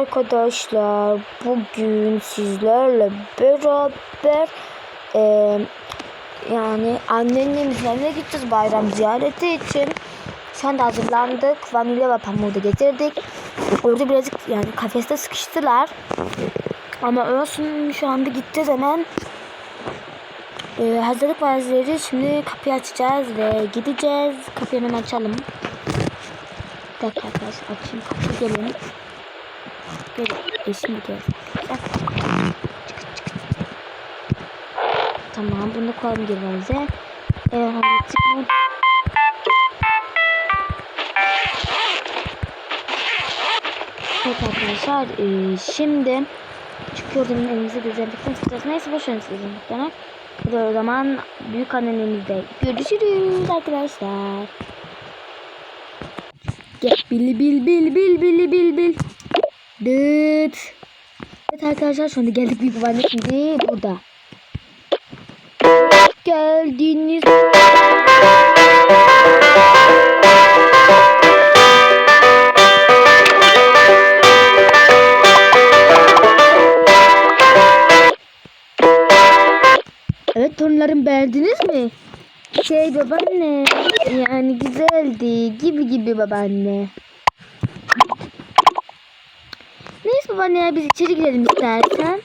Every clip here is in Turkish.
Arkadaşlar bugün sizlerle beraber eee, yani annenin evine gideceğiz bayram ziyareti için. Şu anda hazırlandık. Vanilya ve pamuğu da getirdik. Orada birazcık yani kafeste sıkıştılar. Ama olsun şu anda gideceğiz hemen. Eee, hazırlık vaziyeti. Şimdi kapıyı açacağız ve gideceğiz. Kapıyı hemen açalım. Bir dakika arkadaşlar açayım kapıyı gelin. Gel. E şimdi gel. Çık. Tamam bunu koyalım girmemize. Evet hadi çıkma. Evet arkadaşlar e, şimdi çıkıyordum elimizi düzenledikten sıkacağız. Neyse boşverin siz muhtemelen. Hadi o zaman büyük annemizde görüşürüz arkadaşlar. Gel bil bil bil bil bil bil bil. Dıt. Evet arkadaşlar şimdi geldik büyük babaanne şimdi burada. Geldiniz. Evet torunlarım beğendiniz mi? Şey babaanne yani güzeldi gibi gibi babaanne. Neyse babaanne ya biz içeri girelim istersen.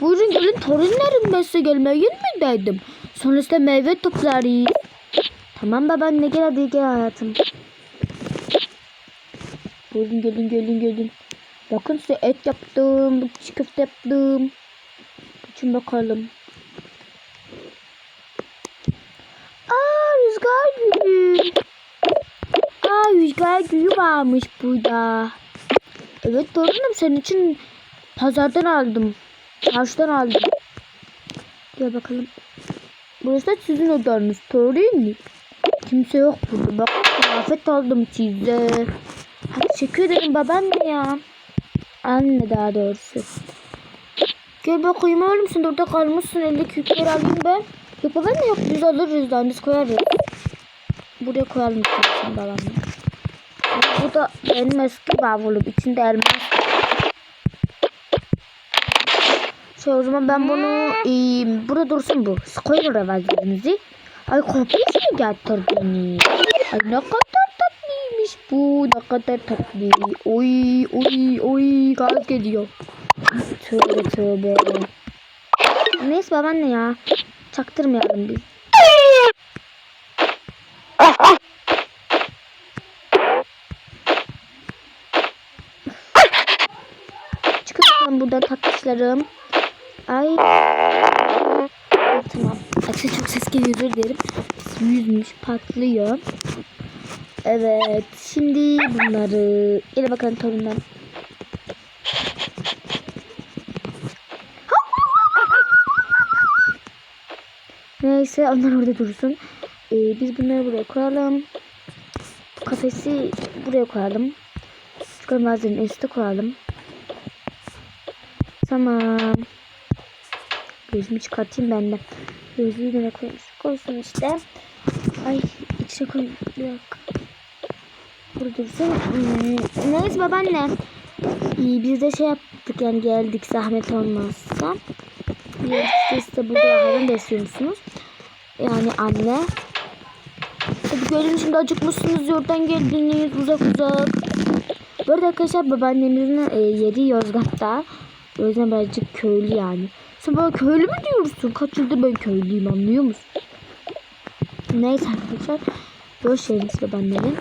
Buyurun gelin torunlarım ben size gelmeyin mi dedim. Sonrasında meyve toplarız. Tamam babaanne gel hadi gel hayatım. Buyurun gelin gelin gelin. Bakın size et yaptım, çiğ köfte yaptım. Geçin bakalım. Aa rüzgar gülü. Aa rüzgar gülü varmış burada. Evet torunum senin için pazardan aldım. Çarşıdan aldım. Gel bakalım. Burası da sizin odanız. Torun Kimse yok burada. Bak kıyafet aldım size. Hadi teşekkür ederim babaanne ya. Anne daha doğrusu. Gel bakayım oğlum sen orada kalmışsın. Eldeki yükleri alayım ben. Yok babaanne yok biz alırız lan biz koyarız. Buraya koyalım istersen babaanne. Bu da benim eski bavulum. İçinde elmas. Şey o zaman ben bunu e, burada dursun bu. Koyun oraya vazgeçinizi. Ay kopmuş mu getirdiniz? Ay ne kadar tatlıymış bu. Ne kadar tatlı. Oy oy oy. Gaz geliyor. Tövbe tövbe. Neyse babaanne ya. Çaktırmayalım biz. Bakalım buradan tatlışlarım. Ay. Tamam. Açı çok ses geliyor derim. Yüzmüş patlıyor. Evet. Şimdi bunları. Gel bakalım torundan. Neyse onlar orada dursun. Ee, biz bunları buraya koyalım. Kafesi buraya koyalım. Şu malzemenin koyalım. Tamam. Gözümü çıkartayım ben de. Gözlüğü de koymuş. Koysun işte. Ay içine koy. Bir dakika. Burada dursun. Hmm, neyse babaanne. İyi biz de şey yaptık yani geldik zahmet olmazsa. Bir siz de burada hayvan besliyorsunuz. Yani anne. Hadi gelin şimdi acıkmışsınız yoldan geldiniz uzak uzak. Bu arada arkadaşlar babaannemizin e, yeri Yozgat'ta. O yüzden birazcık köylü yani. Sen bana köylü mü diyorsun? Kaç yıldır ben köylüyüm anlıyor musun? Neyse arkadaşlar. Siz babaannemi.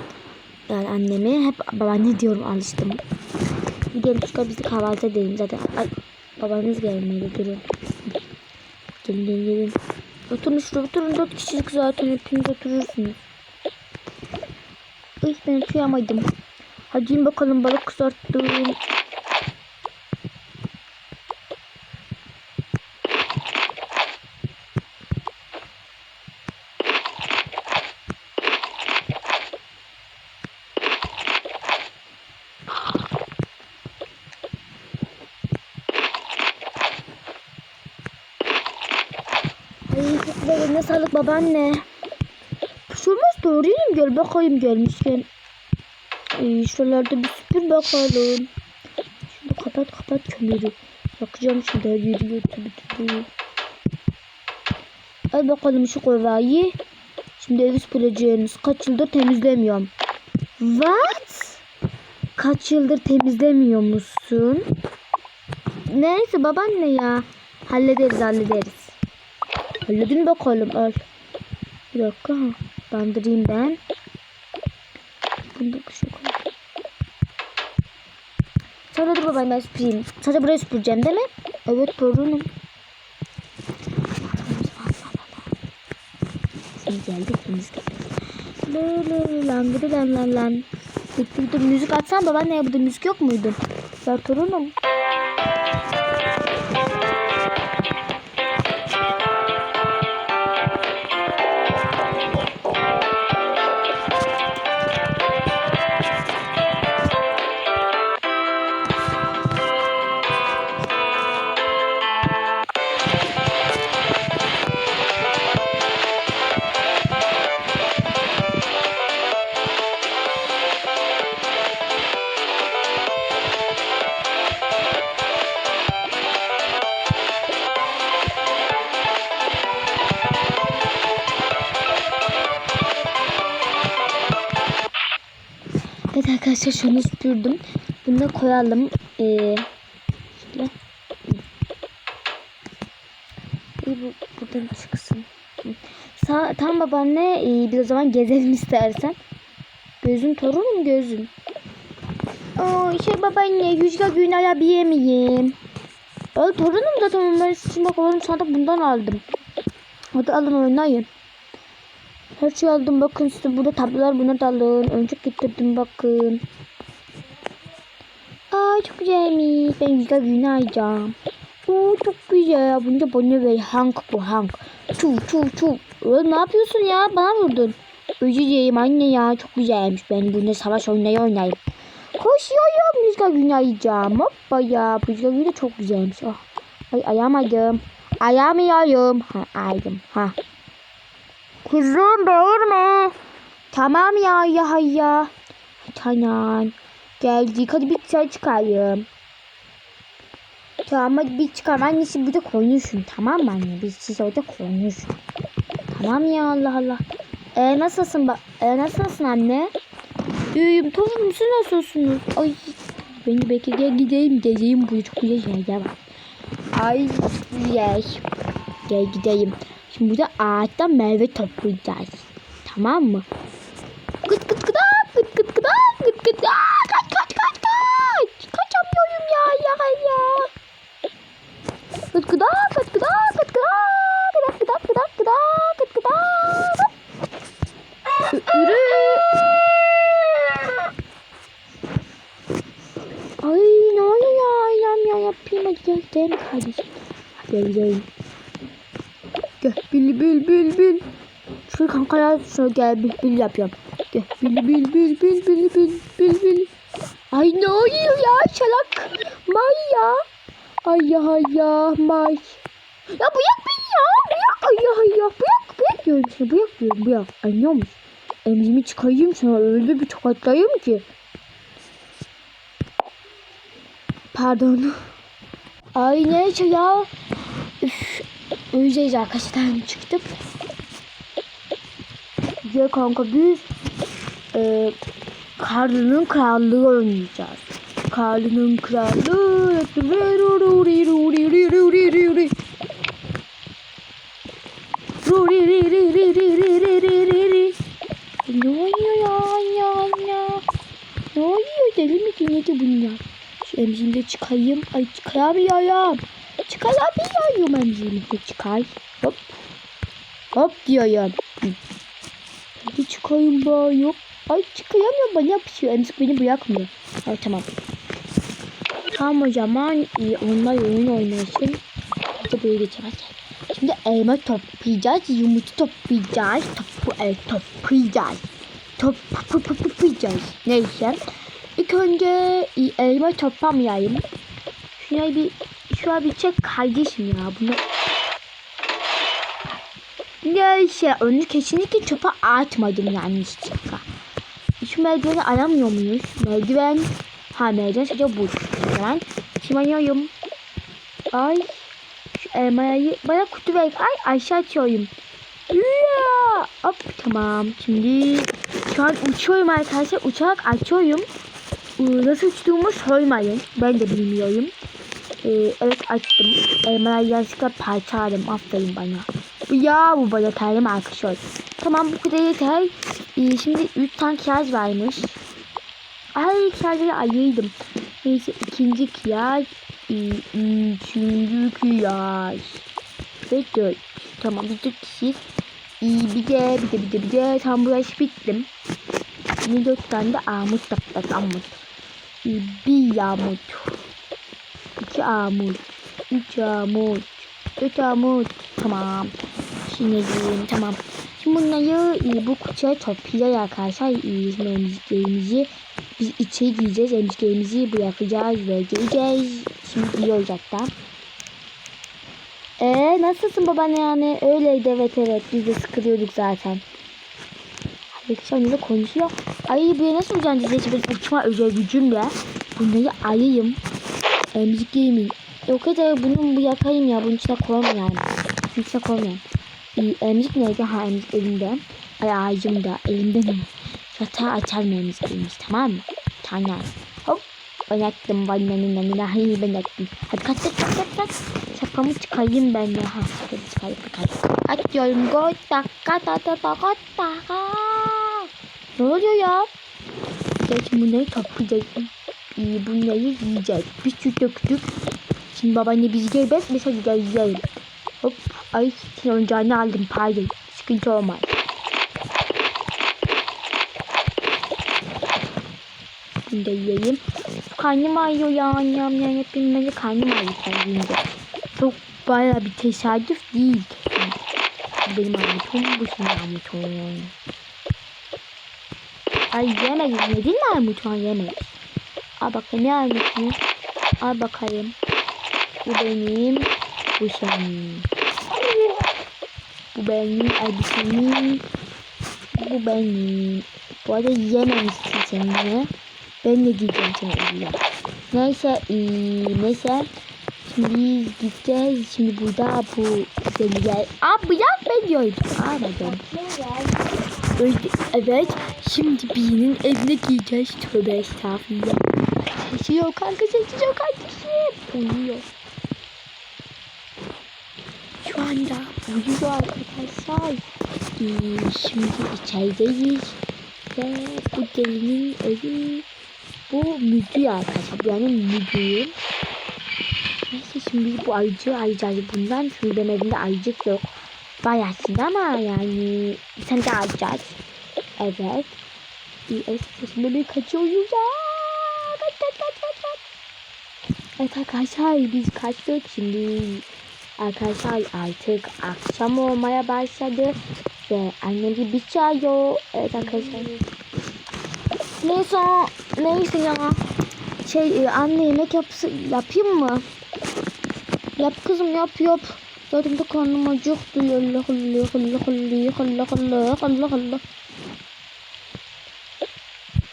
Yani annemi hep babaanne diyorum alıştım. Gidelim çıkar biz de kahvaltı edelim zaten. Ay, babanız gelmedi durun. Gelin gelin gelin. Oturun şuraya oturun. Dört kişilik zaten hepiniz oturursunuz. Ay ben kıyamadım. Hadi bakalım balık kızarttım. Ay çok güzel eline sağlık babaanne. Olmaz doğrayayım gel bakayım gelmişken. Ee, şuralarda bir süpür bakalım. Şimdi kapat kapat kömürü. Yakacağım şimdi her yeri götürdü. Al bakalım şu kovayı. Şimdi evi süpüreceğiniz. Kaç yıldır temizlemiyorum. What? Kaç yıldır temizlemiyor musun? Neyse babaanne ya. Hallederiz hallederiz. Halledin bakalım al. Bir dakika. Bandırayım ben. Bunu da şu koy. Sonra da babaanne ben süpüreyim. Sadece burayı süpüreceğim değil mi? Evet torunum. Şimdi geldik müzik lı lan lan lan lan. Bitti müzik atsan babaanne ya burada müzik yok muydu? Ya torunum. Arkadaşlar şunu süpürdüm. Bunu koyalım. Ee. İyi bu buradan çıksın. Sağ, tamam babaanne ee, biz o zaman gezelim istersen. Gözün torunum gözün. Aa, şey babaanne yüzge gün alabilir? Öyle torunum zaten ben şimdi bak oğlum sana da bundan aldım. Hadi alın oynayın. Her şeyi aldım bakın size burada tablolar buna da alın. Önce getirdim bakın. Aa çok güzelmiş. Ben güzel günü alacağım. Oo çok güzel. Bunu da bana ver. Hank bu Hank. Çu çu çu. Oğlum ne yapıyorsun ya? Bana vurdun. Özür dilerim anne ya. Çok güzelmiş. Ben bunu savaş oynayı oynayayım. Koşuyorum. Rüzgar günü alacağım. Hoppa ya. Rüzgar günü çok güzelmiş. Oh. Ay ayamadım. Ayamıyorum. Ha aydım. Ha. Kızım bağırma. Tamam ya ya ya. Tamam. Geldik. Hadi bir çay çıkarayım. Tamam hadi bir çıkalım. Annesi burada konuşun. Tamam mı anne? Biz siz orada konuşun. Tamam ya Allah Allah. E nasılsın? Ba e, nasılsın anne? İyiyim. Tamam siz nasılsınız? Ay ben de belki gel gideyim gezeyim. Burada çok güzel var. Ay güzel. Gel gideyim. Şimdi burada ağaçtan meyve toplayacağız. Tamam mı? Kıt kıt kıt kıt kıt kıt aa, kıt kıt aa, kaç kaç kaç kaç. Kaçamıyorum ya ya ya. Kıt kıt aa, kıt kıt aa, kıt kıt aa, kıt kıt aa, kıt aa, kıt aa, kıt kıt aa. Ü- Yürü. Ay ne oluyor ya? Ayağım ya yapayım hadi gel gel kardeşim. Gel gel. Gel bil bil bil bil. Ya şöyle gel bil bil yapıyorum. Gel bil bil bil bil bil bil bil bil. Ay ne oluyor ya çalak. May ya. Ay ya ay ya may. Ya bıyak beni ya bıyak ay ya ay ya bıyak bıyak diyorum sana bıyak diyorum bıyak. Anlıyor musun? Emzimi çıkarayım sana öyle bir tokatlayayım ki. Pardon. Ay neyse ya. Üf. Uyuyacağız arkadaşlar çıktık. Ya kanka biz e, Karlı'nın krallığı oynayacağız. Karlı'nın krallığı. Ne oluyor ya ya ya? Ne oluyor deli mi ki nedir bunlar? Şu emzimde çıkayım. Ay çıkaramıyorum. Çıkaramıyorum emzimde çıkay. Hop. Hop diyorum. Çıkayım ba yok. Ay çıkayamıyorum bana yapışıyor. Emzik beni bırakmıyor. Ay tamam. Tamam o zaman e, onlar oyun oynasın. Hadi böyle geçelim. Şimdi elma toplayacağız. Yumurta toplayacağız. Topu el toplayacağız. Top top top toplayacağız. Neyse. İlk önce e, elma toplamayayım. Şuna bir şuna bir çek kardeşim ya. Bunu Neyse onu kesinlikle çöpe atmadım yanlışlıkla. Şu merdiveni aramıyor muyuz? Merdiven Ha mercan sadece bu. Hemen çimanyayım. Ay. Şu elmayı bana kutu ver. Ay aşağı atıyorum. Ya. Hop tamam. Şimdi şu an uçuyorum arkadaşlar. Uçarak açıyorum. Ee, Nasıl uçtuğumu sormayın. Ben de bilmiyorum. Ee, evet açtım. Elmalar yanlışlıkla parçaladım. Aferin bana. Ya bu bana talim arkadaşlar. Tamam bu kadar yeter. Ee, şimdi 3 tane kiyaz varmış. Ay kiyazları ayırdım. Neyse ikinci kiyaz. Ee, üçüncü kiyaz. Ve dört. Tamam biz dört kişiyiz. Ee, bir de bir de bir de bir de tam burası bittim. Şimdi dört tane de armut yaptık armut. Ee, bir armut. İki armut. Üç armut. Dört armut. Tamam. Şimdi tamam. Şimdi bunları e, bu kutuya toplayacağız arkadaşlar. E, emziklerimizi biz içeri gireceğiz. Emziklerimizi bırakacağız ve geleceğiz. Şimdi giyiyoruz hatta. Eee nasılsın babaanne yani? Öyleydi evet evet. Biz de sıkılıyorduk zaten. Arkadaşlar ne konuşuyor? Ay buraya nasıl uçacağım diyeceğiz. Ben uçma özel gücümle bunları ayayım. Emziklerimi. E, o kadar bunun bu yakayım ya. Bunun içine koyamam yani. Bunun içine koyamam. E, emzik neydi? Ha emzik elimde. Ay ağacımda. Elimde ne? Yatağı açar mı emziklerimiz tamam mı? Tamam. Hop. Ben yaktım. Benim. Hayır ben yaktım. Hadi kaç kaç kaç kaç kaç. Şapkamı çıkarayım ben ya. Ha şapkamı çıkarayım. Kaç. Diyorum. Gota. Gota. Gota. Ne oluyor ya? Gerçi bunları toplayacağız. Ee, bunları yiyeceğiz. Bir sürü döktük. Şimdi babaanne bizi gelmez. Güzel yiyelim. Hop. Ay oyuncağını aldım. Pardon. Sıkıntı olmaz. Bunu da yiyeyim. Karnım ağrıyor ya annem yani hep böyle karnım ağrıyor kendimde. Çok baya bir tesadüf değil. Benim armutum bu senin armutun. Ay yemeyiz. Yedin mi armutu? Yemeyiz. Al bakalım ne armutu? Al bakalım. Bu benim. Bu senin. Bu benim elbisemin. Bu benim. Bu arada yememişsin sen bunu. Ben de giyeceğim seni illa. Ee, neyse. Şimdi biz gideceğiz. Şimdi burada bu güzeller. Aa bırak ben diyorum. Anladım. Öyle, evet. Şimdi birinin evine gideceğiz. Tövbe estağfurullah. Sesi yok kanka sesi yok kardeşim. Uyuyor. Anda uyuyor arkadaşlar. Ee, şimdi içerideyiz. Ve bu delinin evi bu müdür arkadaşlar. Bu yani müdür. Neyse şimdi bu ayıcığı ayacağız bundan. Çünkü benim evimde ayıcık yok. Var aslında ama yani sen de alacağız. Evet. İyi eski bebeği kaçıyoruz ya. Kaç kaç kaç kaç kaç. Evet arkadaşlar biz kaçtık şimdi. Arkadaşlar artık akşam olmaya başladı. Ve annem bir bir çağırıyor. Evet arkadaşlar. Neyse neyse ya. Şey e, anne yemek yapsı, yapayım mı? Yap kızım yap yap. Zaten de karnım acıktı. Allah Allah Allah Allah Allah Allah Allah Allah.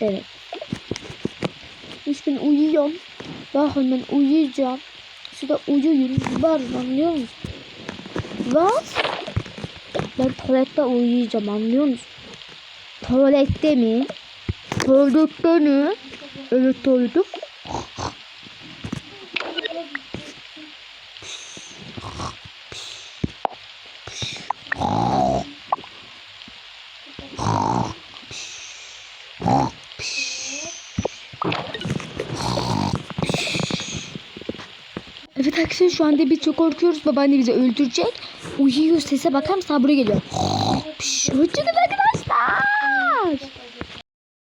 Evet. İşte ben uyuyorum. Bakın ben uyuyacağım. Şurada uyuyun. Var anlıyor musun? Var. Ben tuvalette uyuyacağım anlıyor musun? Tuvalette mi? Tuvalette mi? Evet tuvalette. Evet arkadaşlar şu anda biz çok korkuyoruz. Babaanne bizi öldürecek. Uyuyor sese bakar mısın? Buraya geliyor. Hoşçakalın.